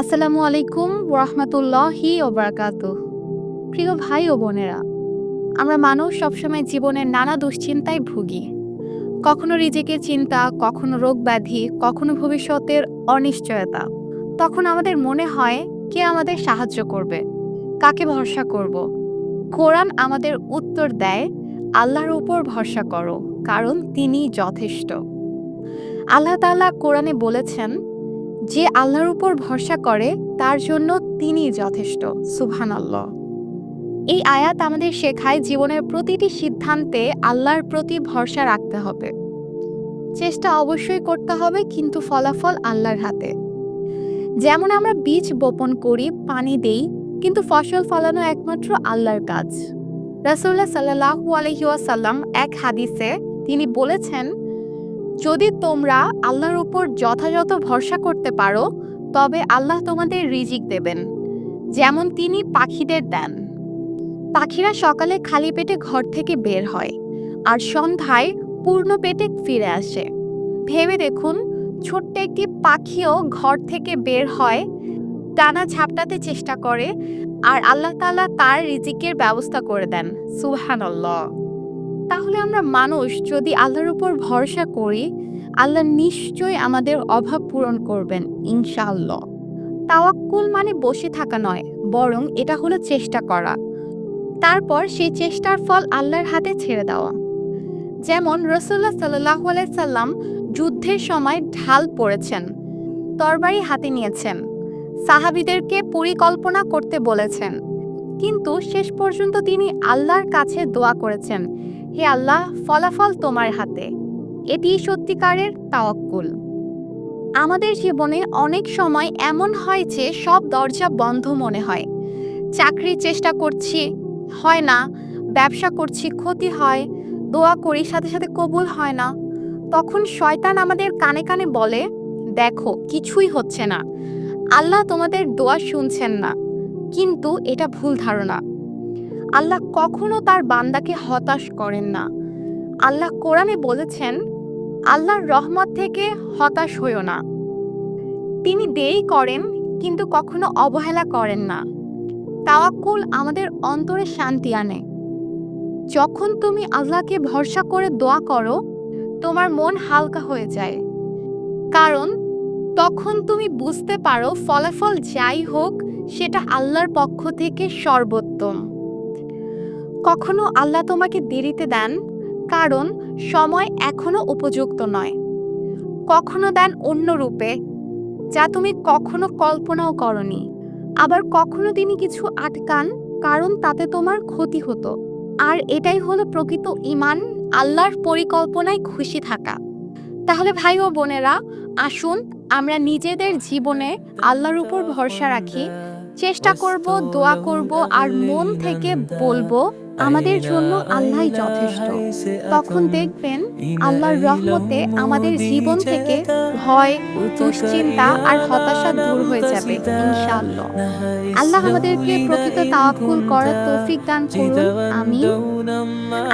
আসসালামু আলাইকুম ওরহমতুল্লাহি ওবরাকাত প্রিয় ভাই ও বোনেরা, আমরা মানুষ সবসময় জীবনের নানা দুশ্চিন্তায় ভুগি। কখনো রিজেকের চিন্তা, কখনো রোগ ব্যাধি, কখনো ভবিষ্যতের অনিশ্চয়তা। তখন আমাদের মনে হয়, কে আমাদের সাহায্য করবে? কাকে ভরসা করব? কোরআন আমাদের উত্তর দেয়, আল্লাহর উপর ভরসা করো, কারণ তিনি যথেষ্ট। আল্লাহ তাআলা কোরআনে বলেছেন যে আল্লাহর উপর ভরসা করে, তার জন্য তিনি যথেষ্ট, সুবহানাল্লাহ। এই আয়াত আমাদের শেখায় জীবনের প্রতিটি সিদ্ধান্তে আল্লাহর প্রতি ভরসা রাখতে হবে। চেষ্টা অবশ্যই করতে হবে, কিন্তু ফলাফল আল্লাহর হাতে। যেমন আমরা বীজ বপন করি, পানি দেই, কিন্তু ফসল ফলানো একমাত্র আল্লাহর কাজ। রাসূলুল্লাহ সাল্লাল্লাহু আলাইহি ওয়াসাল্লাম এক হাদিসে তিনি বলেছেন যদি তোমরা আল্লাহর উপর যথাযথ ভরসা করতে পারো, তবে আল্লাহ তোমাদের রিজিক দেবেন, যেমন তিনি পাখিদের দেন। পাখিরা সকালে খালি পেটে ঘর থেকে বের হয়, আর সন্ধ্যায় পূর্ণ পেটে ফিরে আসে। ভেবে দেখুন, ছোট্ট একটি পাখিও ঘর থেকে বের হয়, টানা ঝাপটাতে চেষ্টা করে, আর আল্লাহ তাআলা তার রিজিকের ব্যবস্থা করে দেন। সুবহানাল্লাহ। তাহলে আমরা মানুষ যদি আল্লাহর উপর ভরসা করি, আল্লাহ নিশ্চয়ই আমাদের অভাব পূরণ করবেন, ইনশাআল্লাহ। তাওয়াক্কুল মানে বসে থাকা নয়, বরং এটা হলো চেষ্টা করা। তারপর সেই চেষ্টার ফল আল্লাহর হাতে ছেড়ে দেওয়া। যেমন রসুল্লাহ সাল্লাহ সাল্লাম যুদ্ধের সময় ঢাল পড়েছেন, তরবারি হাতে নিয়েছেন, সাহাবিদেরকে পরিকল্পনা করতে বলেছেন। কিন্তু শেষ পর্যন্ত তিনি আল্লাহর কাছে দোয়া করেছেন হে আল্লাহ, ফলাফল তোমার হাতে। এটি সত্যিকারের তাওয়াক্কুল। আমাদের জীবনে অনেক সময় এমন হয় যে সব দরজা বন্ধ মনে হয়। চাকরির চেষ্টা করছি, হয় না। ব্যবসা করছি, ক্ষতি হয়। দোয়া করি, সাথে সাথে কবুল হয় না। তখন শয়তান আমাদের কানে কানে বলে, দেখো, কিছুই হচ্ছে না। আল্লাহ তোমাদের দোয়া শুনছেন না। কিন্তু এটা ভুল ধারণা। আল্লাহ কখনো তার বান্দাকে হতাশ করেন না। আল্লাহ কোরআনে বলেছেন, আল্লাহর রহমত থেকে হতাশ হইও না। তিনি দেরি করেন, কিন্তু কখনো অবহেলা করেন না। তাওয়াক্কুল আমাদের অন্তরে শান্তি আনে। যখন তুমি আল্লাহকে ভরসা করে দোয়া করো, তোমার মন হালকা হয়ে যায়। কারণ, তখন তুমি বুঝতে পারো ফলাফল যাই হোক, সেটা আল্লাহর পক্ষ থেকে সর্বোত্তম। কখনো আল্লাহ তোমাকে দেরিতে দেন, কারণ সময় এখনও উপযুক্ত নয়। কখনো দেন অন্য রূপে, যা তুমি কখনো কল্পনাও করনি। আবার কখনো তিনি কিছু আটকান, কারণ তাতে তোমার ক্ষতি হতো। আর এটাই হলো প্রকৃত ইমান আল্লাহর পরিকল্পনায় খুশি থাকা। তাহলে ভাই ও বোনেরা, আসুন আমরা নিজেদের জীবনে আল্লাহর উপর ভরসা রাখি। চেষ্টা করব, দোয়া করব আর মন থেকে বলব, আমাদের জন্য আল্লাহ যথেষ্ট। তখন দেখবেন আল্লাহর রহমতে আমাদের জীবন থেকে ভয়, দুশ্চিন্তা আর হতাশা দূর হয়ে যাবে, ইনশাআল্লাহ। আল্লাহ আমাদেরকে প্রকৃত তাওয়াক্কুল করার তৌফিক দান করুন, আমিন।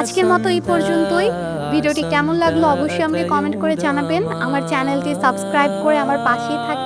আজকের মতো এই পর্যন্তই। ভিডিওটি কেমন লাগল অবশ্যই আমাকে কমেন্ট করে জানাবেন। আমার চ্যানেলটি সাবস্ক্রাইব করে আমার পাশেই থাকবেন।